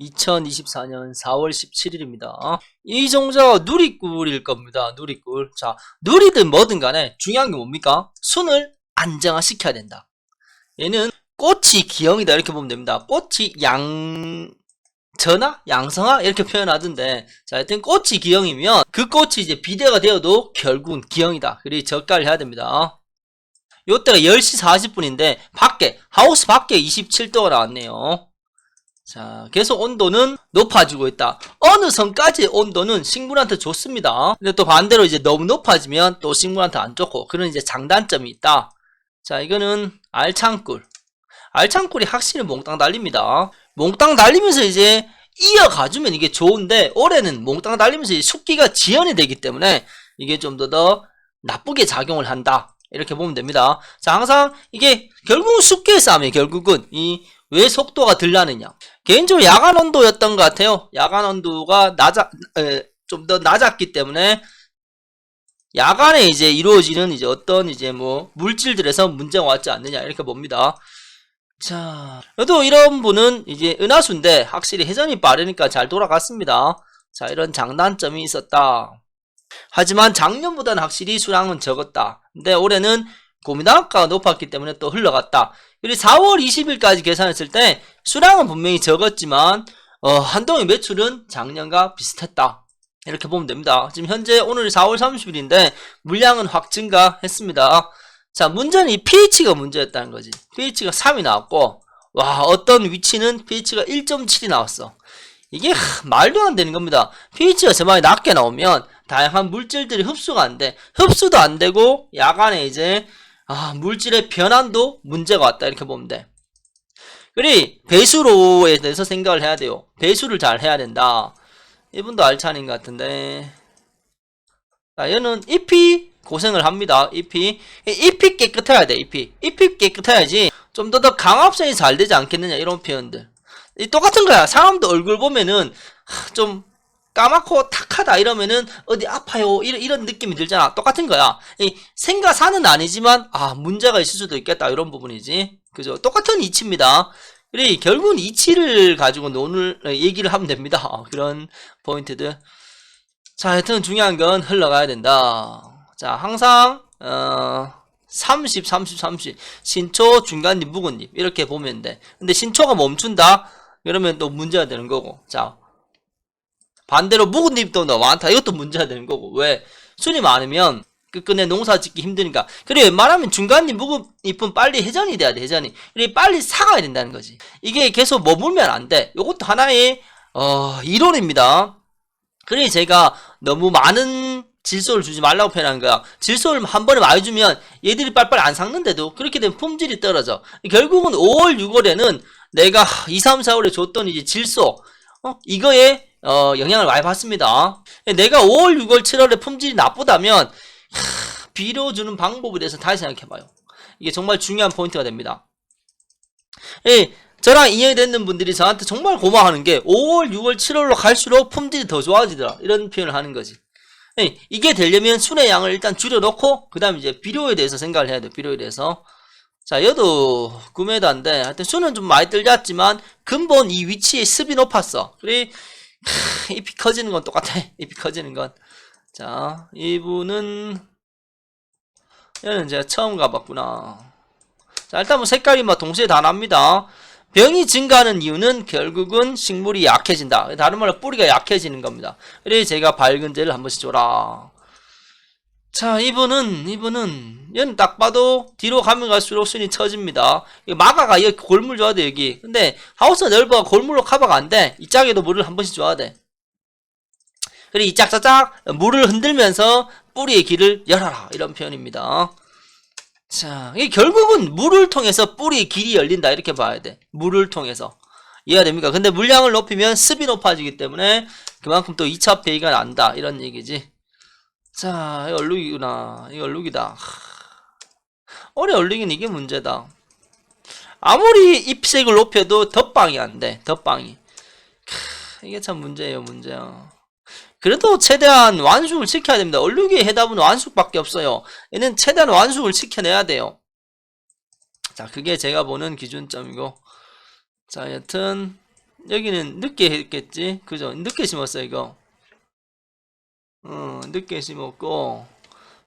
2024년 4월 17일입니다. 이 종자가 누리꿀일 겁니다. 누리꿀. 자, 누리든 뭐든 간에 중요한 게 뭡니까? 순을 안정화시켜야 된다. 얘는 꽃이 기형이다 이렇게 보면 됩니다. 꽃이 양 전화, 양성화 이렇게 표현하던데 자, 하여튼 꽃이 기형이면 그 꽃이 이제 비대가 되어도 결국은 기형이다. 그리 저가를 해야 됩니다. 요때가 10시 40분인데 밖에 하우스 밖에 27도가 나왔네요. 자, 계속 온도는 높아지고 있다. 어느 선까지 온도는 식물한테 좋습니다. 근데 또 반대로 이제 너무 높아지면 또 식물한테 안 좋고 그런 이제 장단점이 있다. 자, 이거는 알창꿀. 알창꿀이 확실히 몽땅 달립니다. 몽땅 달리면서 이제 이어가주면 이게 좋은데 올해는 몽땅 달리면서 이 숲기가 지연이 되기 때문에 이게 좀더더 나쁘게 작용을 한다. 이렇게 보면 됩니다. 자, 항상 이게 결국은 숲기의 싸움이에요. 결국은 이 왜 속도가 덜 나느냐. 개인적으로 야간 온도였던 것 같아요. 야간 온도가 낮아, 좀 더 낮았기 때문에 야간에 이제 이루어지는 이제 어떤 이제 뭐 물질들에서 문제가 왔지 않느냐 이렇게 봅니다. 자, 그래도 이런 분은 이제 은하수인데 확실히 회전이 빠르니까 잘 돌아갔습니다. 자, 이런 장단점이 있었다. 하지만 작년보다는 확실히 수량은 적었다. 근데 올해는 고민단가가 높았기 때문에 또 흘러갔다. 그리고 4월 20일까지 계산했을 때 수량은 분명히 적었지만 어, 한동의 매출은 작년과 비슷했다. 이렇게 보면 됩니다. 지금 현재 오늘 4월 30일인데 물량은 확 증가했습니다. 자, 문제는 이 pH가 문제였다는 거지. pH가 3이 나왔고, 와, 어떤 위치는 pH가 1.7이 나왔어. 이게 하, 말도 안 되는 겁니다. pH가 저만에 낮게 나오면 다양한 물질들이 흡수가 안 돼. 흡수도 안 되고, 야간에 이제, 아, 물질의 변환도 문제가 왔다. 이렇게 보면 돼. 그리, 배수로에 대해서 생각을 해야 돼요. 배수를 잘 해야 된다. 이분도 알찬인 것 같은데. 자, 얘는 잎이 고생을 합니다. 잎이. 잎이 깨끗해야 돼, 잎이. 잎이 깨끗해야지 좀 더 더 강압성이 잘 되지 않겠느냐, 이런 표현들. 이 똑같은 거야. 사람도 얼굴 보면은 하, 좀 까맣고 탁하다 이러면은 어디 아파요 이런, 이런 느낌이 들잖아. 똑같은 거야. 이 생가사는 아니지만 아 문제가 있을 수도 있겠다 이런 부분이지. 그죠? 똑같은 이치입니다. 그래 결국은 이치를 가지고 논을 얘기를 하면 됩니다. 어, 그런 포인트들. 자, 하여튼 중요한 건 흘러가야 된다. 자, 항상 어 30, 30, 30 신초, 중간잎, 묵은잎 이렇게 보면 돼. 근데 신초가 멈춘다? 그러면 또 문제가 되는 거고. 자, 반대로 묵은잎도 너무 많다. 이것도 문제가 되는 거고. 왜? 순이 많으면 끝끝내 농사 짓기 힘드니까. 그래, 웬만하면 중간잎, 묵은잎은 빨리 회전이 돼야 돼, 회전이. 그래, 빨리 사가야 된다는 거지. 이게 계속 머물면 안 돼. 이것도 하나의, 어, 이론입니다. 그래, 제가 너무 많은 질소를 주지 말라고 표현한 거야. 질소를 한 번에 많이 주면 얘들이 빨빨 안 삭는데도 그렇게 되면 품질이 떨어져. 결국은 5월, 6월에는 내가 2, 3, 4월에 줬던 이제 질소, 어, 이거에 어, 영향을 많이 받습니다. 내가 5월, 6월, 7월에 품질이 나쁘다면 하, 비료주는 방법에 대해서 다시 생각해봐요. 이게 정말 중요한 포인트가 됩니다. 예, 저랑 됐는 분들이 저한테 정말 고마워하는 게 5월, 6월, 7월로 갈수록 품질이 더 좋아지더라. 이런 표현을 하는 거지. 예, 이게 되려면 순의 양을 일단 줄여놓고 그 다음에 이제 비료에 대해서 생각을 해야 돼. 비료에 대해서. 자, 얘도 9m인데 하여튼 수는 좀 많이 떨렸지만 근본 이 위치에 습이 높았어. 크, 잎이 커지는 건 똑같아. 잎이 커지는 건. 자, 이분은 얘는 제가 처음 가봤구나. 자, 일단 뭐 색깔이 뭐 동시에 다 납니다. 병이 증가하는 이유는 결국은 식물이 약해진다. 다른 말로 뿌리가 약해지는 겁니다. 그래서 제가 밝은 젤을 한 번씩 줘라. 자, 이분은, 이분은, 얘는 딱 봐도 뒤로 가면 갈수록 순이 처집니다. 이 마가가 여기 골물 줘야 돼, 여기. 근데 하우스가 넓어 골물로 커버가 안 돼. 이 짝에도 물을 한 번씩 줘야 돼. 그리고 이 짝짝짝 물을 흔들면서 뿌리의 길을 열어라. 이런 표현입니다. 자, 이게 결국은 물을 통해서 뿌리의 길이 열린다. 이렇게 봐야 돼. 물을 통해서. 이해가 됩니까? 근데 물량을 높이면 습이 높아지기 때문에 그만큼 또 2차 폐기가 난다. 이런 얘기지. 자, 이 얼룩이구나. 이 얼룩이다. 올해 얼룩이는 이게 문제다. 아무리 잎색을 높여도 덧방이 안 돼. 덧방이. 크, 이게 참 문제예요, 문제야. 그래도 최대한 완숙을 지켜야 됩니다. 얼룩의 해답은 완숙밖에 없어요. 얘는 최대한 완숙을 지켜내야 돼요. 자, 그게 제가 보는 기준점이고. 자, 여튼 여기는 늦게 했겠지 그죠 늦게 심었어 이거 어 늦게 심었고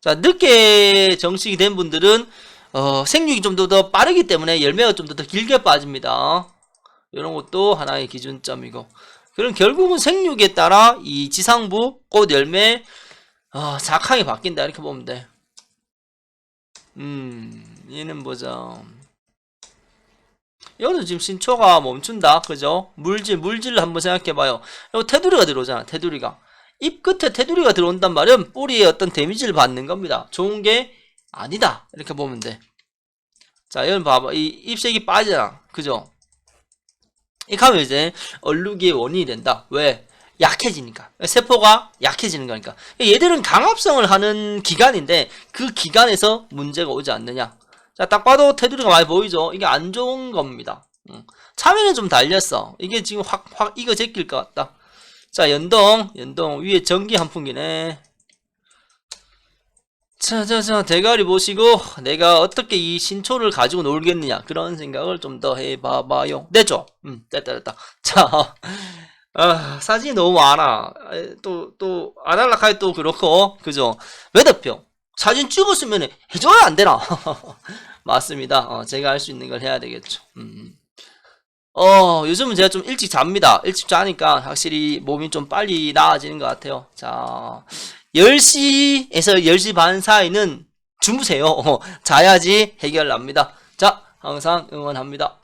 자 늦게 정식이 된 분들은 어 생육이 좀 더 더 빠르기 때문에 열매가 좀 더 더 길게 빠집니다 이런 것도 하나의 기준점이고 그럼 결국은 생육에 따라 이 지상부 꽃 열매 어, 작황이 바뀐다 이렇게 보면 돼 음, 얘는 보자. 이것도 지금 신초가 멈춘다. 그죠? 물질, 물질을 한번 생각해봐요. 테두리가 들어오잖아. 테두리가. 잎 끝에 테두리가 들어온단 말은 뿌리에 어떤 데미지를 받는 겁니다. 좋은 게 아니다. 이렇게 보면 돼. 자, 여기 봐봐. 이 잎색이 빠지잖아. 그죠? 이렇게 하면 이제 얼룩의 원인이 된다. 왜? 약해지니까. 세포가 약해지는 거니까. 얘들은 강압성을 하는 기간인데 그 기간에서 문제가 오지 않느냐. 자, 딱 봐도 테두리가 많이 보이죠? 이게 안 좋은 겁니다. 음. 참외는 좀 달렸어. 이게 지금 확, 확 익어 제낄 것 같다. 자, 연동. 연동. 위에 전기 한 풍기네. 자, 자, 자, 대가리 보시고 내가 어떻게 이 신초를 가지고 놀겠느냐. 그런 생각을 좀 더 해봐봐요. 됐죠? 음, 됐다, 됐다. 자, 아, 사진이 너무 많아. 에, 또, 또, 아날라카이 또 그렇고, 그죠? 외대표. 사진 찍었으면 해줘야 안 되나? 맞습니다. 어, 제가 할 수 있는 걸 해야 되겠죠. 음. 어, 요즘은 제가 좀 일찍 잡니다. 일찍 자니까 확실히 몸이 좀 빨리 나아지는 것 같아요. 자, 10시에서 10시 반 사이는 주무세요. 어, 자야지 해결 납니다. 자, 항상 응원합니다.